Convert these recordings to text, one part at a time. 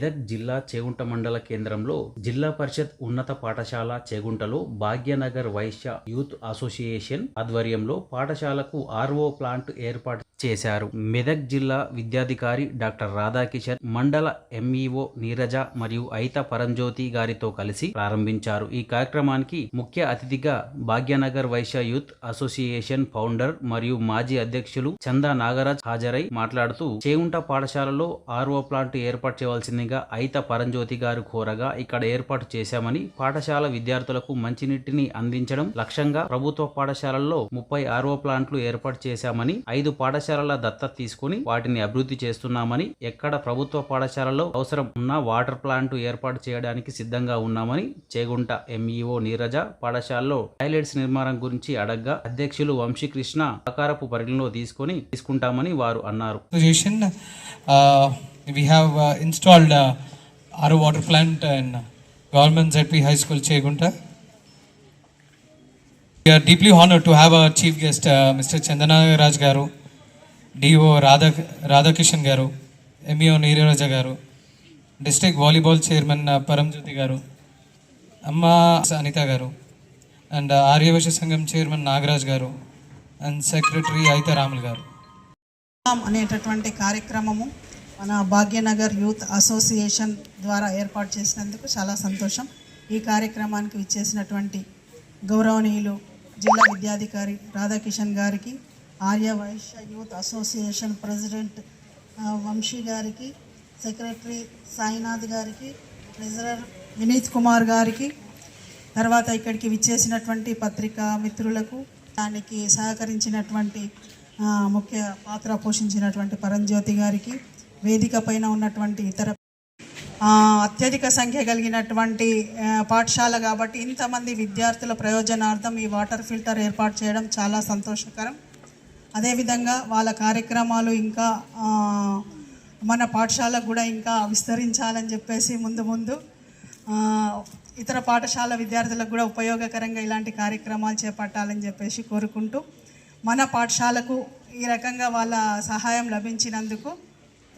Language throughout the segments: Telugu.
మెదక్ జిల్లా చేగుంట మండల కేంద్రంలో జిల్లా పరిషత్ ఉన్నత పాఠశాల చేగుంటలో భాగ్యనగర్ వైశ్య యూత్ అసోసియేషన్ ఆధ్వర్యంలో పాఠశాలకు ఆర్ఓ ప్లాంట్ ఏర్పాటు చేశారు. మెదక్ జిల్లా విద్యాధికారి డాక్టర్ రాధాకిషన్ మండల ఎంఈఓ నీరజ మరియు ఐత పరంజ్యోతి గారితో కలిసి ప్రారంభించారు. ఈ కార్యక్రమానికి ముఖ్య అతిథిగా Bhagyanagar Vaishya youth association founder మరియు మాజీ అధ్యక్షులు చందా నాగరాజ్ హాజరై మాట్లాడుతూ చేగుంట పాఠశాలలో ఆర్ఓ ప్లాంట్ ఏర్పాటు చేయవలసిందిగా ఐత పరంజ్యోతి గారు కోరగా ఇక్కడ ఏర్పాటు చేశామని పాఠశాల విద్యార్థులకు మంచినీటిని అందించడం లక్ష్యంగా ప్రభుత్వ పాఠశాలల్లో ముప్పై ఆరో ప్లాంట్లు ఏర్పాటు చేశామని ఐదు పాఠశాలల దత్తత తీసుకుని వాటిని అభివృద్ధి చేస్తున్నామని ఎక్కడ ప్రభుత్వ పాఠశాలలో అవసరం ఉన్న వాటర్ ప్లాంట్ ఏర్పాటు చేయడానికి సిద్ధంగా ఉన్నామని చేగుంట ఎంఈఓ నీరజ పాఠశాలలో టాయిలెట్స్ నిర్మాణం గురించి అడగ్గా అధ్యక్షులు వంశీకృష్ణ ఆకారపు పరిగణలో తీసుకొని తీసుకుంటామని వారు అన్నారు. Uh, we have uh, installed uh, RO water plant in Government ZP High School, Chegunta. We are deeply honored to have our chief guest, uh, Mr. Chandana Raj Garu, DO Radha Radhakishan Garu, MEO Neeraraja Garu, District Volleyball Chairman uh, Paramjyoti Garu, Amma Anita Garu, and uh, Aryavasha Sangam Chairman Nagaraj Garu, and Secretary Aita Ramal Garu. Ram అనేటటువంటి కార్యక్రమము మన భాగ్యనగర్ యూత్ అసోసియేషన్ ద్వారా ఏర్పాటు చేసినందుకు చాలా సంతోషం. ఈ కార్యక్రమానికి ఇచ్చేసినటువంటి గౌరవనీయులు జిల్లా విద్యాధికారి రాధాకిషన్ గారికి Arya Vaishya youth association president Vamshi గారికి సెక్రటరీ సాయినాథ్ గారికి ట్రెజరర్ వినీత్ కుమార్ గారికి తర్వాత ఇక్కడికి విచ్చేసినటువంటి పత్రికా మిత్రులకు దానికి సహకరించినటువంటి ముఖ్య పాత్ర పోషించినటువంటి పరంజ్యోతి గారికి వేదిక పైన ఉన్నటువంటి ఇతర అత్యధిక సంఖ్య కలిగినటువంటి పాఠశాల కాబట్టి ఇంతమంది విద్యార్థుల ప్రయోజనార్థం ఈ వాటర్ ఫిల్టర్ ఏర్పాటు చేయడం చాలా సంతోషకరం. అదేవిధంగా వాళ్ళ కార్యక్రమాలు ఇంకా మన పాఠశాలకు కూడా ఇంకా విస్తరించాలని చెప్పేసి ముందు ముందు ఇతర పాఠశాల విద్యార్థులకు కూడా ఉపయోగకరంగా ఇలాంటి కార్యక్రమాలు చేపట్టాలని చెప్పేసి కోరుకుంటూ మన పాఠశాలకు ఈ రకంగా వాళ్ళ సహాయం లభించినందుకు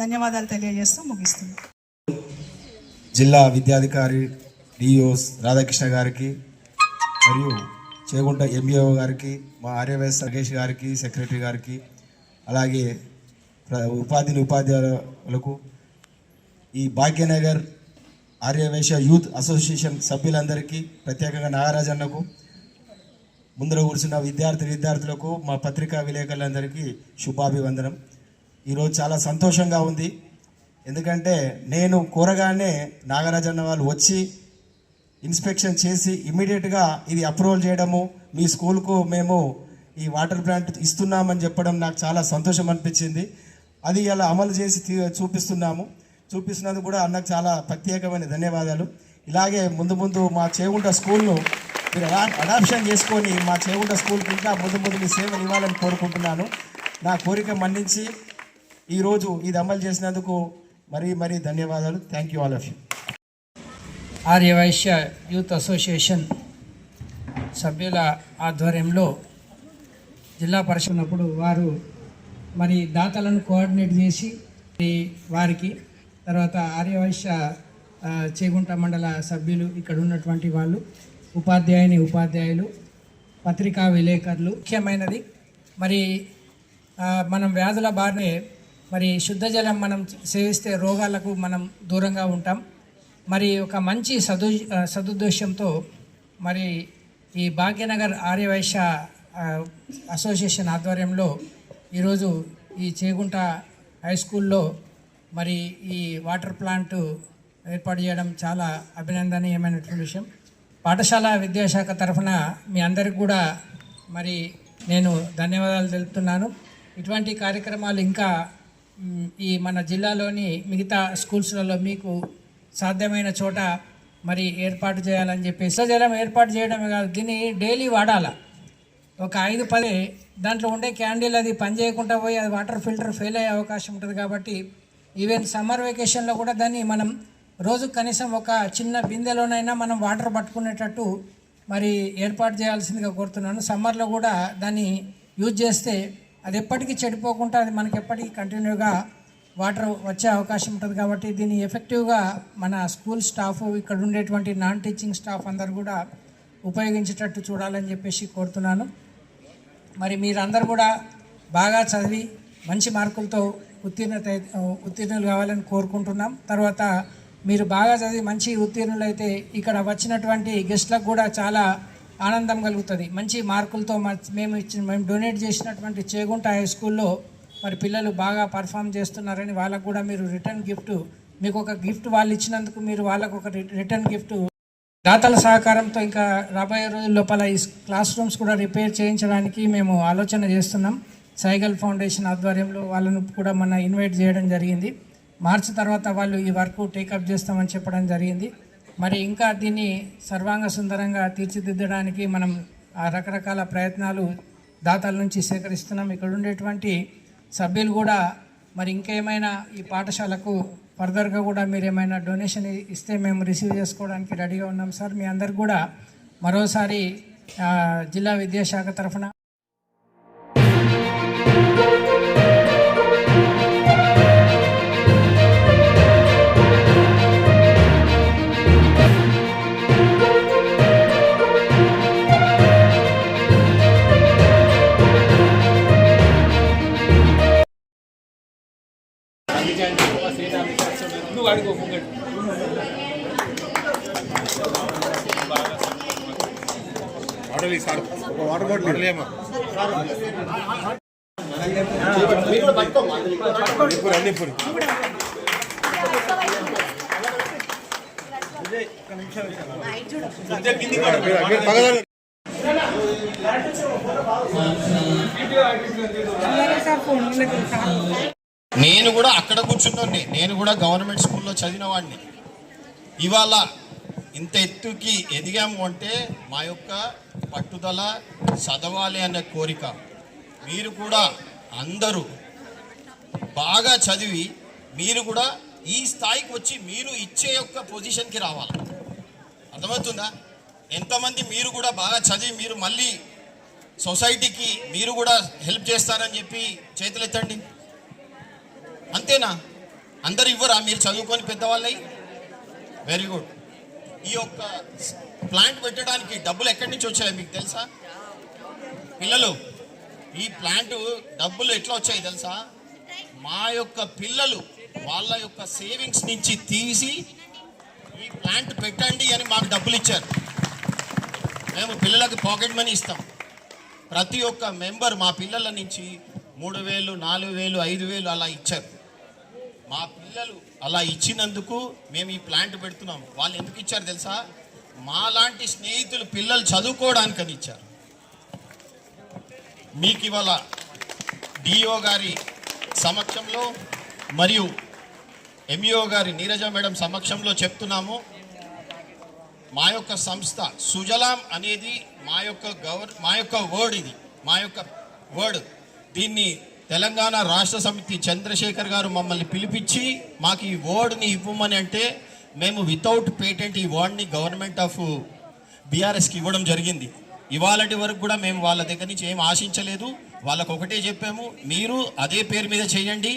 ధన్యవాదాలు తెలియజేస్తూ ముగిస్తున్నాను జిల్లా విద్యాధికారి డిఓస్ రాధాకృష్ణ గారికి మరియు చేగుంట ఎంఈఓ గారికి మా ఆర్యవైఎస్ సర్గేష్ గారికి సెక్రటరీ గారికి అలాగే ఉపాధిని ఉపాధ్యాయులకు ఈ భాగ్యనగర్ ఆర్యవైశ్య యూత్ అసోసియేషన్ సభ్యులందరికీ ప్రత్యేకంగా నాగరాజన్నకు ముందర కూర్చున్న విద్యార్థి విద్యార్థులకు మా పత్రికా విలేకరులందరికీ శుభాభివందనం. ఈరోజు చాలా సంతోషంగా ఉంది. ఎందుకంటే నేను కోరగానే నాగరాజన్న వాళ్ళు వచ్చి ఇన్స్పెక్షన్ చేసి ఇమీడియట్గా ఇది అప్రూవల్ చేయడము మీ స్కూల్కు మేము ఈ వాటర్ ప్లాంట్ ఇస్తున్నామని చెప్పడం నాకు చాలా సంతోషం అనిపించింది. అది ఇలా అమలు చేసి తీ- చూపిస్తున్నాము. చూపిస్తున్నందుకు కూడా అన్నకు చాలా ప్రత్యేకమైన ధన్యవాదాలు. ఇలాగే ముందు ముందు మా చేగుంట స్కూల్ను మీరు అడా అడాప్షన్ చేసుకొని మా చేగుంట స్కూల్కి ఇంకా ముందు ముందు మీ సేవలు ఇవ్వాలని కోరుకుంటున్నాను. నా కోరిక మన్నించి ఈరోజు ఇది అమలు చేసినందుకు మరీ మరీ ధన్యవాదాలు. Thank you all of you Aryavaishya youth association సభ్యుల ఆధ్వర్యంలో జిల్లా పరిషత్నప్పుడు వారు మరి దాతలను కోఆర్డినేట్ చేసి వారికి తర్వాత ఆర్యవైశ్య చేగుంట మండల సభ్యులు ఇక్కడ ఉన్నటువంటి వాళ్ళు ఉపాధ్యాయుని ఉపాధ్యాయులు పత్రికా విలేకరులు. ముఖ్యమైనది మరి మనం వ్యాధుల బారినే మరి శుద్ధ జలం మనం సేవిస్తే రోగాలకు మనం దూరంగా ఉంటాం. మరి ఒక మంచి సదు సదుద్దేశంతో మరి ఈ భాగ్యనగర్ ఆర్యవైశ్య అసోసియేషన్ ఆధ్వర్యంలో ఈరోజు ఈ చేగుంట హై స్కూల్లో మరి ఈ వాటర్ ప్లాంట్ ఏర్పాటు చేయడం చాలా అభినందనీయమైనటువంటి విషయం. పాఠశాల విద్యాశాఖ తరఫున మీ అందరికి కూడా మరి నేను ధన్యవాదాలు తెలుపుతున్నాను. ఇటువంటి కార్యక్రమాలు ఇంకా ఈ మన జిల్లాలోని మిగతా స్కూల్స్లలో మీకు సాధ్యమైన చోట మరి ఏర్పాటు చేయాలని చెప్పేసి జలం ఏర్పాటు చేయడమే కాదు దీన్ని డైలీ వాడాల? ఒక ఐదు పది దాంట్లో ఉండే క్యాండిల్ అది పని చేయకుండా పోయి అది వాటర్ ఫిల్టర్ ఫెయిల్ అయ్యే అవకాశం ఉంటుంది కాబట్టి ఈవెన్ సమ్మర్ వెకేషన్లో కూడా దాన్ని మనం రోజు కనీసం ఒక చిన్న బిందెలోనైనా మనం వాటర్ పట్టుకునేటట్టు మరి ఏర్పాటు చేయాల్సిందిగా కోరుతున్నాను. సమ్మర్లో కూడా దాన్ని యూజ్ చేస్తే అది ఎప్పటికీ చెడిపోకుండా అది మనకి ఎప్పటికీ కంటిన్యూగా వాటర్ వచ్చే అవకాశం ఉంటుంది కాబట్టి దీన్ని ఎఫెక్టివ్గా మన స్కూల్ స్టాఫ్ ఇక్కడ ఉండేటువంటి నాన్ టీచింగ్ స్టాఫ్ అందరు కూడా ఉపయోగించేటట్టు చూడాలని చెప్పేసి కోరుతున్నాను. మరి మీరందరూ కూడా బాగా చదివి మంచి మార్కులతో ఉత్తీర్ణత ఉత్తీర్ణులు కావాలని కోరుకుంటున్నాం. తర్వాత మీరు బాగా చదివి మంచి ఉత్తీర్ణులు అయితే ఇక్కడ వచ్చినటువంటి గెస్ట్లకు కూడా చాలా ఆనందం కలుగుతుంది. మంచి మార్కులతో మేము ఇచ్చిన మేము డొనేట్ చేసినటువంటి చేగుంట హై స్కూల్లో మరి పిల్లలు బాగా పర్ఫామ్ చేస్తున్నారని వాళ్ళకు కూడా మీరు రిటర్న్ గిఫ్ట్ మీకు ఒక గిఫ్ట్ వాళ్ళు ఇచ్చినందుకు మీరు వాళ్ళకు ఒక రిటర్న్ గిఫ్ట్. దాతల సహకారంతో ఇంకా రాబోయే రోజుల లోపల ఈ క్లాస్ రూమ్స్ కూడా రిపేర్ చేయించడానికి మేము ఆలోచన చేస్తున్నాం. సైగల్ ఫౌండేషన్ ఆధ్వర్యంలో వాళ్ళను కూడా మన ఇన్వైట్ చేయడం జరిగింది. మార్చి తర్వాత వాళ్ళు ఈ వర్క్ టేకప్ చేస్తామని చెప్పడం జరిగింది. మరి ఇంకా దీన్ని సర్వాంగ సుందరంగా తీర్చిదిద్దడానికి మనం ఆ రకరకాల ప్రయత్నాలు దాతల నుంచి సేకరిస్తున్నాం. ఇక్కడ ఉండేటువంటి సభ్యులు కూడా మరి ఇంకేమైనా ఈ పాఠశాలకు ఫర్దర్గా కూడా మీరు ఏమైనా డొనేషన్ ఇస్తే మేము రిసీవ్ చేసుకోవడానికి రెడీగా ఉన్నాం సార్. మీ అందరు కూడా మరోసారి జిల్లా విద్యాశాఖ తరఫున నేను కూడా అక్కడ కూర్చున్నోడిని. నేను కూడా గవర్నమెంట్ స్కూల్లో చదివిన వాడిని. ఇవాళ ఇంత ఎత్తుకి ఎదిగాము అంటే మా యొక్క పట్టుదల చదవాలి అనే కోరిక. మీరు కూడా అందరూ బాగా చదివి మీరు కూడా ఈ స్థాయికి వచ్చి మీరు ఇచ్చే యొక్క పొజిషన్కి రావాలి. అర్థమవుతుందా? ఎంతమంది మీరు కూడా బాగా చదివి మీరు మళ్ళీ సొసైటీకి మీరు కూడా హెల్ప్ చేస్తారని చెప్పి చేతులు ఎత్తండి అంతేనా? అందరు ఇవ్వరా? మీరు చదువుకొని పెద్దవాళ్ళై? Very good. ఈ యొక్క ప్లాంట్ పెట్టడానికి డబ్బులు ఎక్కడి నుంచి వచ్చాయి మీకు తెలుసా? పిల్లలు ఈ ప్లాంట్ డబ్బులు ఎట్లా వచ్చాయి తెలుసా? మా యొక్క పిల్లలు వాళ్ళ యొక్క సేవింగ్స్ నుంచి తీసి ఈ ప్లాంట్ పెట్టండి అని మాకు డబ్బులు ఇచ్చారు. మేము పిల్లలకి పాకెట్ మనీ ఇస్తాం. ప్రతి ఒక్క మెంబర్ మా పిల్లల నుంచి మూడు వేలు నాలుగు వేలు ఐదు వేలు అలా ఇచ్చారు. మా పిల్లలు అలా ఇచ్చినందుకు మేము ఈ ప్లాంట్ పెడుతున్నాం. వాళ్ళు ఎందుకు ఇచ్చారు తెలుసా? మా లాంటి స్నేహితులు పిల్లలు చదువుకోవడానికని ఇచ్చారు. మీకు ఇవాళ డిఓ గారి సమక్షంలో మరియు ఎంఈఓ గారి నీరజ మేడం సమక్షంలో చెప్తున్నాము. మా యొక్క సంస్థ సుజలాం అనేది మా యొక్క గవర్ మా యొక్క వర్డ్ ఇది. మా యొక్క వర్డ్ దీన్ని తెలంగాణ రాష్ట్ర సమితి చంద్రశేఖర్ గారు మమ్మల్ని పిలిపించి మాకు ఈ వర్డ్ని ఇవ్వమని అంటే మేము వితౌట్ పేటెంట్ ఈ వర్డ్ని గవర్నమెంట్ ఆఫ్ బీఆర్ఎస్కి ఇవ్వడం జరిగింది. ఇవాళటి వరకు కూడా మేము వాళ్ళ దగ్గర నుంచి ఏం ఆశించలేదు. వాళ్ళకు ఒకటే చెప్పాము మీరు అదే పేరు మీద చేయండి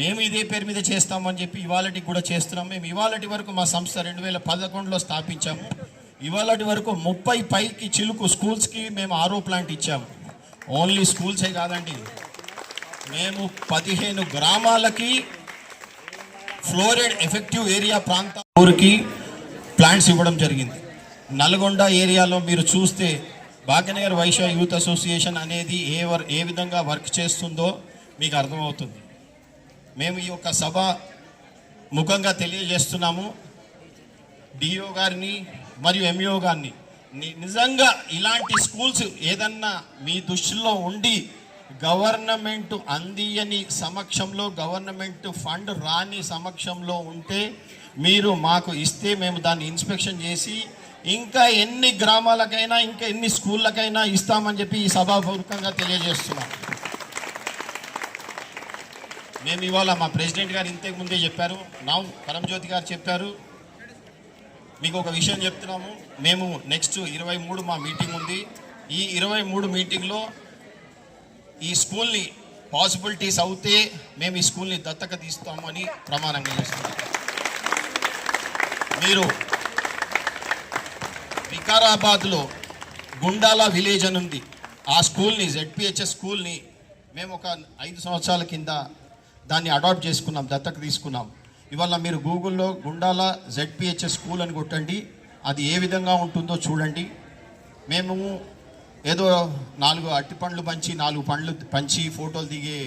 మేము ఇదే పేరు మీద చేస్తామని చెప్పి ఇవాళటి కూడా చేస్తున్నాం. మేము ఇవాళటి వరకు మా సంస్థ రెండు వేల పదకొండులో స్థాపించాము. ఇవాళటి వరకు ముప్పై పైకి చిలుకు స్కూల్స్కి మేము ఆరో ప్లాంట్ ఇచ్చాము. ఓన్లీ స్కూల్సే కాదండి మేము పదిహేను గ్రామాలకి ఫ్లోరైడ్ ఎఫెక్టివ్ ఏరియా ప్రాంత ఊరికి ప్లాంట్స్ ఇవ్వడం జరిగింది. నల్గొండ ఏరియాలో మీరు చూస్తే భాగ్యనగర్ వైశ్య యూత్ అసోసియేషన్ అనేది ఏ వర్ ఏ విధంగా వర్క్ చేస్తుందో మీకు అర్థమవుతుంది. మేము ఈ యొక్క సభ ముఖంగా తెలియజేస్తున్నాము. డిఓ గారిని మరియు ఎంఈఓ గారిని. నిజంగా ఇలాంటి స్కూల్స్ ఏదన్నా మీ దృష్టిలో ఉండి గవర్నమెంట్ అందియని సమక్షంలో గవర్నమెంట్ ఫండ్ రాని సమక్షంలో ఉంటే మీరు మాకు ఇస్తే మేము దాన్ని ఇన్స్పెక్షన్ చేసి ఇంకా ఎన్ని గ్రామాలకైనా ఇంకా ఎన్ని స్కూళ్ళకైనా ఇస్తామని చెప్పి ఈ సభాపూర్వకంగా తెలియజేస్తున్నాం. మేము ఇవాళ మా ప్రెసిడెంట్ గారు ఇంతకు ముందే చెప్పారు నా పరంజ్యోతి గారు చెప్పారు. మీకు ఒక విషయం చెప్తున్నాము మేము నెక్స్ట్ ఇరవై మూడు మా మీటింగ్ ఉంది. ఈ ఇరవై మూడు మీటింగ్లో ఈ స్కూల్ని పాసిబిలిటీస్ అవుతే మేము ఈ స్కూల్ని దత్తక తీస్తామని ప్రమాణంగా చేస్తున్నాం. మీరు వికారాబాద్లో గుండాల విలేజ్ అని ఉంది. ఆ స్కూల్ని జెడ్పిహెచ్ఎస్ స్కూల్ని మేము ఒక ఐదు సంవత్సరాల కింద దాన్ని అడాప్ట్ చేసుకున్నాం దత్తక తీసుకున్నాం. ఇవాళ మీరు గూగుల్లో గుండాల జెడ్పిహెచ్ఎస్ స్కూల్ అని కొట్టండి. అది ఏ విధంగా ఉంటుందో చూడండి. మేము ఏదో నాలుగు అట్టి పండ్లు పంచి నాలుగు పండ్లు పంచి ఫోటోలు దిగే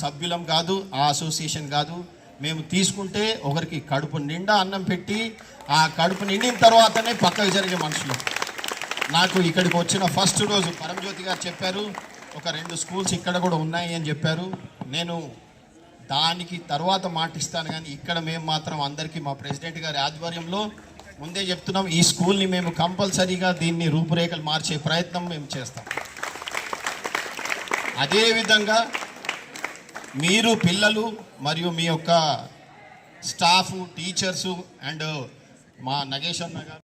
సభ్యులం కాదు ఆ అసోసియేషన్ కాదు. మేము తీసుకుంటే ఒకరికి కడుపు నిండా అన్నం పెట్టి ఆ కడుపు నిండిన తర్వాతనే పక్కకు జరిగే మనుషులు. నాకు ఇక్కడికి వచ్చిన ఫస్ట్ రోజు పరంజ్యోతి గారు చెప్పారు ఒక రెండు స్కూల్స్ ఇక్కడ కూడా ఉన్నాయి అని చెప్పారు. నేను దానికి తర్వాత మాటిస్తాను కానీ ఇక్కడ మేము మాత్రం అందరికీ మా ప్రెసిడెంట్ గారి ఆధ్వర్యంలో ముందే చెప్తున్నాం ఈ స్కూల్ని మేము కంపల్సరీగా దీన్ని రూపురేఖలు మార్చే ప్రయత్నం మేము చేస్తాం. అదేవిధంగా మీరు పిల్లలు మరియు మీ యొక్క స్టాఫ్ టీచర్సు అండ్ మా నగేశ్వర్ గారు